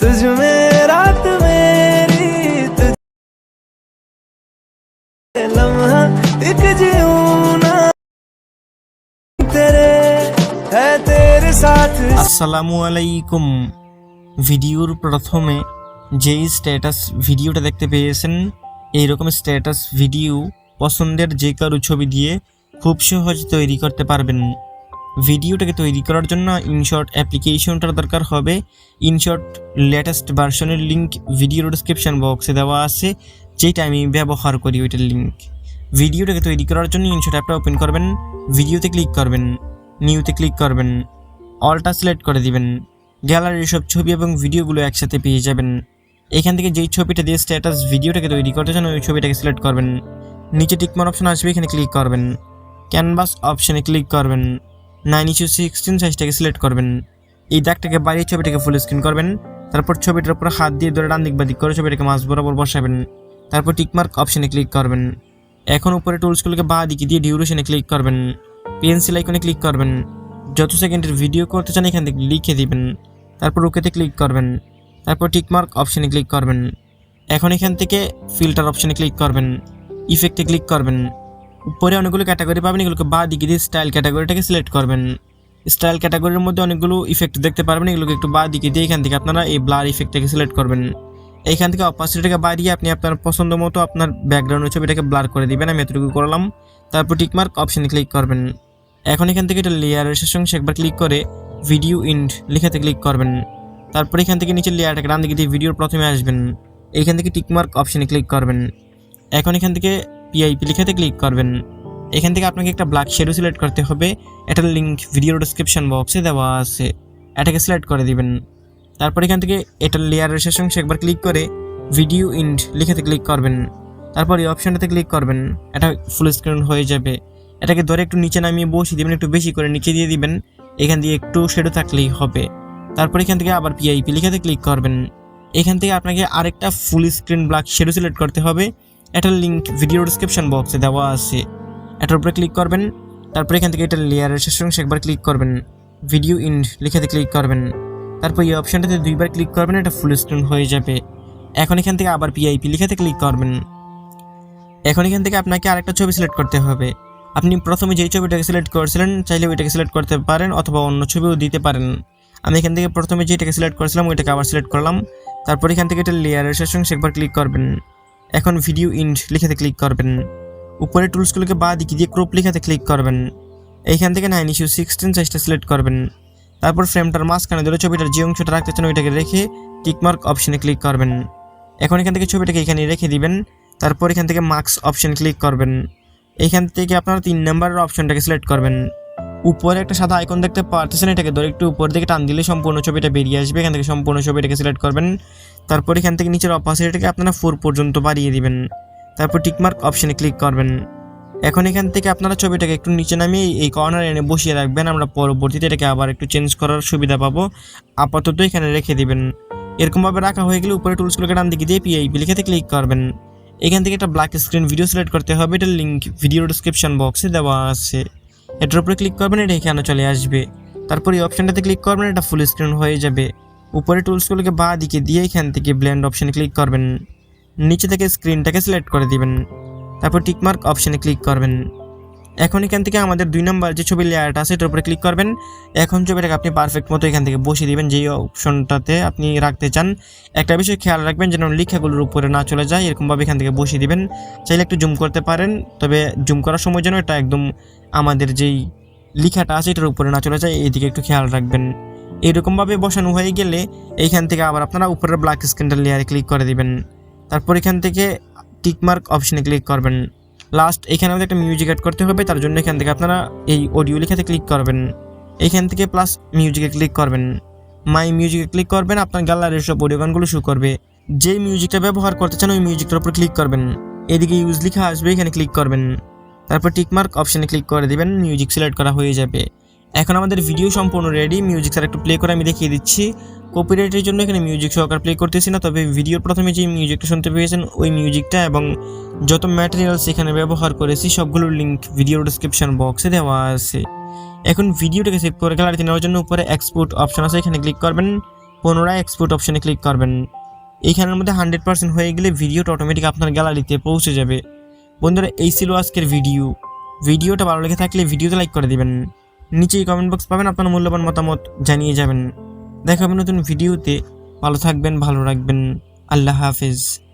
तुझ में रात मेरी तुझ लम्हा एक जीऊं ना तेरे है तेरे साथ আসসালামু আলাইকুম ভিডিওর প্রথমে যেই স্ট্যাটাস ভিডিওটা দেখতে পেয়েছেন এইরকম স্ট্যাটাস ভিডিও পছন্দের যে কারো ছবি দিয়ে খুব সহজ তৈরি করতে পারবেন ভিডিওটাকে তৈরি করার জন্য ইনশর্ট অ্যাপ্লিকেশনটার দরকার হবে। ইনশর্ট লেটেস্ট ভার্সনের লিঙ্ক ভিডিওর ডিসক্রিপশন বক্সে দেওয়া আছে যেটা আমি ব্যবহার করি ওইটার লিঙ্ক ভিডিওটাকে তৈরি করার জন্য ইনশর্ট অ্যাপটা ওপেন করবেন ভিডিওতে ক্লিক করবেন নিউতে ক্লিক করবেন অলটা সিলেক্ট করে দিবেন গ্যালারির সব ছবি এবং ভিডিওগুলো একসাথে পেয়ে যাবেন। এখান থেকে যেই ছবিটা দিয়ে স্ট্যাটাস ভিডিওটাকে তৈরি করতে চান, ওই ছবিটাকে সিলেক্ট করবেন। নিচে টিকমার অপশন আসবে, এখানে ক্লিক করবেন। ক্যানভাস অপশনে ক্লিক করবেন। নাইন ইস্যু সিক্সটিন সাইজটাকে সিলেক্ট করবেন। এই দাগটাকে বাইরে ছবিটাকে ফুল স্ক্রিন করবেন। তারপর ছবিটার উপর হাত দিয়ে ধরে ডান দিক বা দিক করে ছবিটাকে মাঝ বরাবর বসাবেন। তারপর টিকমার্ক অপশানে ক্লিক করবেন। এখন উপরে টুলসগুলোকে বা দিকে দিয়ে ডিউরেশনে ক্লিক করবেন। পেন্সিল আইকনে ক্লিক করবেন। যত সেকেন্ডের ভিডিও করতে চান এখান থেকে লিখে দিবেন। তারপর ওকেতে ক্লিক করবেন। তারপর টিকমার্ক অপশানে ক্লিক করবেন। এখন এখান থেকে ফিল্টার অপশানে ক্লিক করবেন। ইফেক্টে ক্লিক করবেন। উপরে অনেকগুলো ক্যাটাগরি পাবেন, এগুলোকে বা দিকে দিয়ে স্টাইল ক্যাটাগরিটাকে সিলেক্ট করবেন। স্টাইল ক্যাটাগরির মধ্যে অনেকগুলো ইফেক্ট দেখতে পারবেন, এগুলোকে একটু বা দিকে দিয়ে এখান থেকে আপনারা এই ব্লার ইফেক্টটাকে সিলেক্ট করবেন। এইখান থেকে অপাসিটিটাকে বাড়িয়ে আপনি আপনার পছন্দ মতো আপনার ব্যাকগ্রাউন্ডের ছবিটাকে ব্লার করে দিবেন, আমি এতটুকু করলাম। তারপর টিকমার্ক অপশনে ক্লিক করবেন। এখন এখান থেকে এটা লেয়ারের সঙ্গে একবার ক্লিক করে ভিডিও ইন্ড লেখাতে ক্লিক করবেন। তারপর এখান থেকে নিচে লেয়ারটাকে ডান দিকে দিয়ে ভিডিওর প্রথমে আসবেন। এইখান থেকে টিকমার্ক অপশানে ক্লিক করবেন। এখন এখান থেকে পিআইপি লেখাতে ক্লিক করবেন। এখান থেকে আপনাকে একটা ব্ল্যাক শেডো সিলেক্ট করতে হবে। এটার লিঙ্ক ভিডিও ডিসক্রিপশন বক্সে দেওয়া আছে। এটাকে সিলেক্ট করে দিবেন। তারপর এখান থেকে এটার লেয়ারের শেষ অংশে একবার ক্লিক করে ভিডিও ইন্ড লেখাতে ক্লিক করবেন। তারপর এই অপশনটাতে ক্লিক করবেন। এটা ফুল স্ক্রিন হয়ে যাবে। এটাকে ধরে একটু নিচে নামিয়ে বসিয়ে দিবেন, একটু বেশি করে নিচে দিয়ে দিবেন। এখান দিয়ে একটু শেডো থাকলেই হবে। তারপর এখান থেকে আবার পিআইপি লেখাতে ক্লিক করবেন। এখান থেকে আপনাকে আরেকটা full screen black shadow select করতে হবে। এটার লিঙ্ক ভিডিও ডিসক্রিপশন বক্সে দেওয়া আছে। এটার উপরে ক্লিক করবেন, তারপর এখান থেকে এটা লেয়ারের শেষ অংশে একবার ক্লিক করবেন ভিডিও ইন্ড লেখাতে ক্লিক করবেন। তারপর এই অপশনটাতে দুইবার ক্লিক করবেন, এটা ফুল স্ক্রিন হয়ে যাবে। এখন এখান থেকে আবার পিআইপি লেখাতে ক্লিক করবেন। এখন এখান থেকে আপনাকে আরেকটা ছবি সিলেক্ট করতে হবে। আপনি প্রথমে যেই ছবিটাকে সিলেক্ট করেছিলেন, চাইলে ওইটাকে সিলেক্ট করতে পারেন অথবা অন্য ছবিও দিতে পারেন। আমি এখান থেকে প্রথমে যেটাকে সিলেক্ট করেছিলাম, ওইটাকে আবার সিলেক্ট করলাম। তারপর এখান থেকে এটা লেয়ারের শেষ অংশে একবার ক্লিক করবেন। এখন ভিডিও ইন্ড লিখাতে ক্লিক করবেন। উপরে টুলসগুলোকে বা দিকে দিয়ে ক্রপ লিখাতে ক্লিক করবেন। এইখান থেকে নাইন ইস্যু সিক্সটিন সাইজটা সিলেক্ট করবেন। তারপর ফ্রেমটার মাঝখানে ধরে ছবিটার যে অংশটা রাখতে চান ওইটাকে রেখে টিকমার্ক অপশনে ক্লিক করবেন। এখন এখান থেকে ছবিটাকে এখানে রেখে দিবেন। তারপর এখান থেকে মার্কস অপশন ক্লিক করবেন। এইখান থেকে আপনারা তিন নাম্বারের অপশনটাকে সিলেক্ট করবেন। উপরে একটা সাদা আইকন দেখতে পারতেছেন, এটাকে ধরে একটু উপর দিকে টান দিলে সম্পূর্ণ ছবিটা বেরিয়ে আসবে। এখান থেকে সম্পূর্ণ ছবিটাকে সিলেক্ট করবেন। তারপর এখান থেকে নিচের অপাসিটিটাকে আপনারা ফোর পর্যন্ত বাড়িয়ে দিবেন। তারপর টিকমার্ক অপশনে ক্লিক করবেন। এখন এখান থেকে আপনারা ছবিটাকে একটু নিচে নামিয়ে এই কর্নার এনে বসিয়ে রাখবেন। আমরা পরবর্তীতে এটাকে আবার একটু চেঞ্জ করার সুবিধা পাবো। আপাতত এখানে রেখে দিবেন। এরকমভাবে রাখা হয়ে গেলে উপরে টুলসগুলোকে ডান দিকে দিয়ে পিআইপি লিখাতে ক্লিক করবেন। এখান থেকে একটা ব্ল্যাক স্ক্রিন ভিডিও সিলেক্ট করতে হবে। এটার লিঙ্ক ভিডিও ডিসক্রিপশন বক্সে দেওয়া আছে। এটার উপরে ক্লিক করবেন, এটা এখানে চলে আসবে। তারপর এই অপশানটাতে ক্লিক করবেন, এটা ফুল স্ক্রিন হয়ে যাবে। উপরে টুলসগুলোকে বা দিকে দিয়ে এখান থেকে ব্ল্যান্ড অপশানে ক্লিক করবেন। নিচে থেকে স্ক্রিনটাকে সিলেক্ট করে দিবেন। তারপর টিকমার্ক অপশানে ক্লিক করবেন। এখন এখান থেকে আমাদের দুই নম্বর যে ছবি লেয়ারটা আছে, এটার উপরে ক্লিক করবেন। এখন ছবিটাকে আপনি পারফেক্ট মতো এখান থেকে বসিয়ে দেবেন, যেই অপশনটাতে আপনি রাখতে চান। একটা বিষয় খেয়াল রাখবেন, যেন লেখাগুলোর উপরে না চলে যায়, এরকমভাবে এখান থেকে বসিয়ে দিবেন। চাইলে একটু জুম করতে পারেন, তবে জুম করার সময় যেন এটা একদম আমাদের যেই লেখাটা আছে, এটার উপরে না চলে যায় এইদিকে একটু খেয়াল রাখবেন। এরকমভাবে বসানো হয়ে গেলে এইখান থেকে আবার আপনারা উপরের ব্ল্যাক স্ক্রিনটা লেয়ারে ক্লিক করে দিবেন। তারপর এখান থেকে টিকমার্ক অপশনে ক্লিক করবেন। লাস্ট এখানে আমাদের একটা মিউজিক অ্যাড করতে হবে, তার জন্য এখান থেকে আপনারা এই অডিও লেখাতে ক্লিক করবেন। এখান থেকে প্লাস মিউজিকে ক্লিক করবেন। মাই মিউজিকে ক্লিক করবেন, আপনার গ্যালারির সব অডিও গানগুলো শো করবে। যেই মিউজিকটা ব্যবহার করতে চান, ওই মিউজিকটার উপর ক্লিক করবেন। এদিকে ইউজ লেখা আসবে, এখানে ক্লিক করবেন। তারপর টিকমার্ক অপশনে ক্লিক করে দিবেন মিউজিক সিলেক্ট করা হয়ে যাবে। এখন আমাদের ভিডিও সম্পূর্ণ রেডি মিউজিক স্যার একটু প্লে করে আমি দেখিয়ে দিচ্ছি। কপিরাইটের জন্য এখানে মিউজিক সহকার প্লে করতেছি না, তবে ভিডিওর প্রথমে যে মিউজিকটা শুনতে পেয়েছেন, ওই মিউজিকটা এবং যত ম্যাটেরিয়ালস এখানে ব্যবহার করেছি, সবগুলোর লিঙ্ক ভিডিও ডিসক্রিপশন বক্সে দেওয়া আছে। এখন ভিডিওটাকে সেভ করে গ্যালারিতে নেওয়ার জন্য উপরে এক্সপোর্ট অপশন আছে, এখানে ক্লিক করবেন, পুনরায় এক্সপোর্ট অপশনে ক্লিক করবেন। এইখানের মধ্যে হান্ড্রেড পার্সেন্ট হয়ে গেলে ভিডিওটা অটোমেটিক আপনার গ্যালারিতে পৌঁছে যাবে। বন্ধুরা, এই ছিল আজকের ভিডিও ভিডিওটা ভালো লেগে থাকলে ভিডিওতে লাইক করে দিবেন। নিচেই কমেন্ট বক্স পাবেন, আপনার মূল্যবান মতামত জানিয়ে যাবেন। দেখা হবে নতুন ভিডিওতে ভালো থাকবেন, ভালো রাখবেন। আল্লাহ হাফেজ।